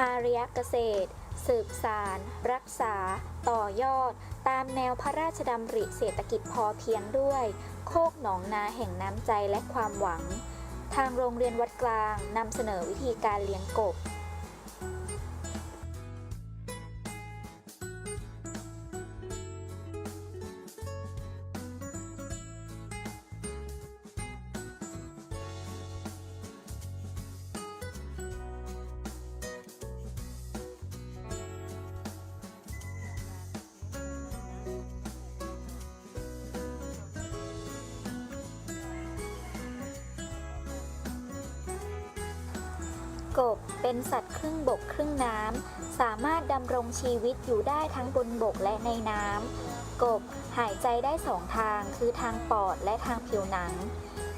อารยเกษตร สืบสาร รักษา ต่อยอด ตามแนวพระราชดำริเศรษฐกิจพอเพียงด้วย โคกหนองนาแห่งน้ำใจและความหวัง ทางโรงเรียนวัดกลางนำเสนอวิธีการเลี้ยงกบ เป็นสัตว์ครึ่งบกครึ่งน้ำ สามารถดำรงชีวิตอยู่ได้ทั้งบนบกและในน้ำ กบหายใจได้สองทางคือทางปอดและทางผิวหนัง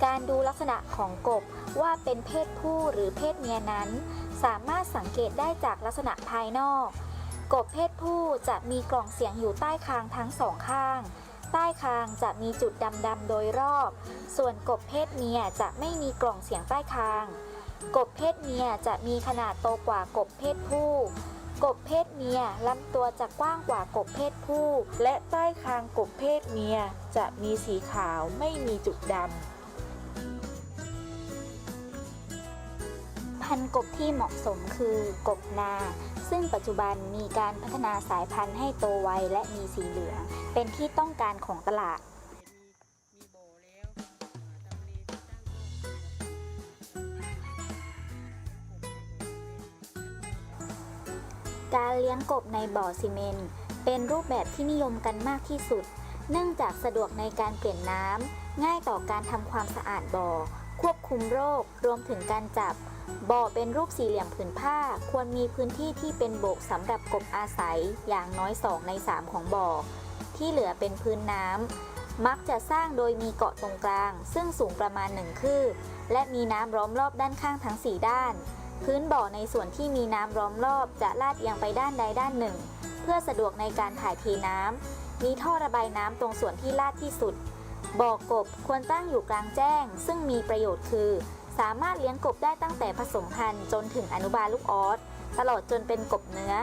การดูลักษณะของกบว่าเป็นเพศผู้หรือเพศเมียนั้น สามารถสังเกตได้จากลักษณะภายนอก กบเพศผู้จะมีกล่องเสียงอยู่ใต้คางทั้งสองข้างใต้คางจะมีจุดดำๆโดยรอบ ส่วนกบเพศเมียจะไม่มีกล่องเสียงใต้คาง กบเพศเมียจะมีขนาดโตกว่ากบเพศผู้ กบเพศเมียลำตัวจะกว้างกว่ากบเพศผู้ และใต้คางกบเพศเมียจะมีสีขาวไม่มีจุดดำพันธุ์กบที่เหมาะสมคือกบนา ซึ่งปัจจุบันมีการพัฒนาสายพันธุ์ให้โตไวและมีสีเหลือง เป็นที่ต้องการของตลาด การเลี้ยงกบในบ่อซีเมนต์เป็นรูปแบบที่นิยมกันมากที่สุด เนื่องจากสะดวกในการเปลี่ยนน้ำ ง่ายต่อการทำความสะอาดบ่อ ควบคุมโรค รวมถึงการจับ บ่อเป็นรูปสี่เหลี่ยมผืนผ้า ควรมีพื้นที่ที่เป็นโบกสำหรับกบอาศัย อย่างน้อย 2 ใน 3 ของบ่อ ที่เหลือเป็นพื้นน้ำ มักจะสร้างโดยมีเกาะตรงกลาง ซึ่งสูงประมาณ1คืบ และมีน้ำล้อมรอบด้านข้างทั้ง 4 ด้าน พื้นบ่อในส่วนที่มีน้ำล้อมรอบจะลาดเอียงไปด้านใดด้านหนึ่ง เพื่อสะดวกในการถ่ายเทน้ำมีท่อระบายน้ำตรงส่วนที่ลาดที่สุด บ่อกบควรตั้งอยู่กลางแจ้ง ซึ่งมีประโยชน์คือ สามารถเลี้ยงกบได้ตั้งแต่ผสมพันธุ์จนถึงอนุบาลลูกออส ตลอดจนเป็นกบเนื้อ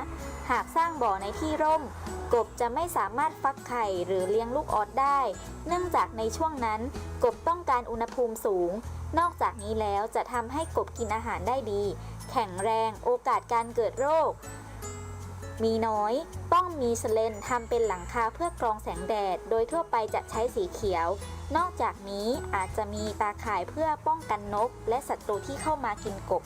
หากสร้างบ่อในที่ร่ม กบจะไม่สามารถฟักไข่หรือเลี้ยงลูกออสได้ เนื่องจากในช่วงนั้น กบต้องการอุณหภูมิสูง นอกจากนี้แล้วจะทำให้กบกินอาหารได้ดี แข็งแรงโอกาสการเกิดโรค มีน้อย ต้องมีสเลนทำเป็นหลังคาเพื่อกรองแสงแดด โดยทั่วไปจะใช้สีเขียว นอกจากนี้อาจจะมีตาข่ายเพื่อป้องกันนก และศัตรูที่เข้ามากินกบ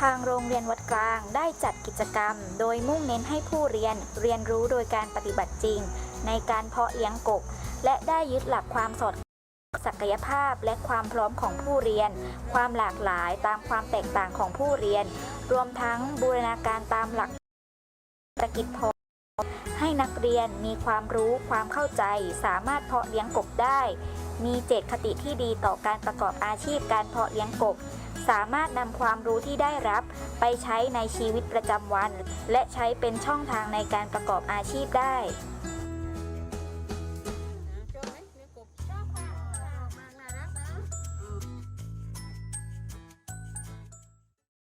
ทางโรงเรียนวัดกลางได้จัดกิจกรรม โดยมุ่งเน้นให้ผู้เรียนเรียนรู้โดยการปฏิบัติจริง ในการเพาะเลี้ยงกบ และได้ยึดหลักความสอดศักยภาพและความพร้อมของผู้เรียน ความหลากหลายตามความแตกต่างของผู้เรียน รวมทั้งบูรณาการตามหลักเศรษฐกิจพอให้นักเรียนมีความรู้ความเข้าใจ สามารถเพาะเลี้ยงกบได้ มีเจตคติที่ดีต่อการประกอบอาชีพการเพาะเลี้ยงกบ สามารถนำความรู้ที่ได้รับไปใช้ในชีวิตประจำวัน และใช้เป็นช่องทางในการประกอบอาชีพได้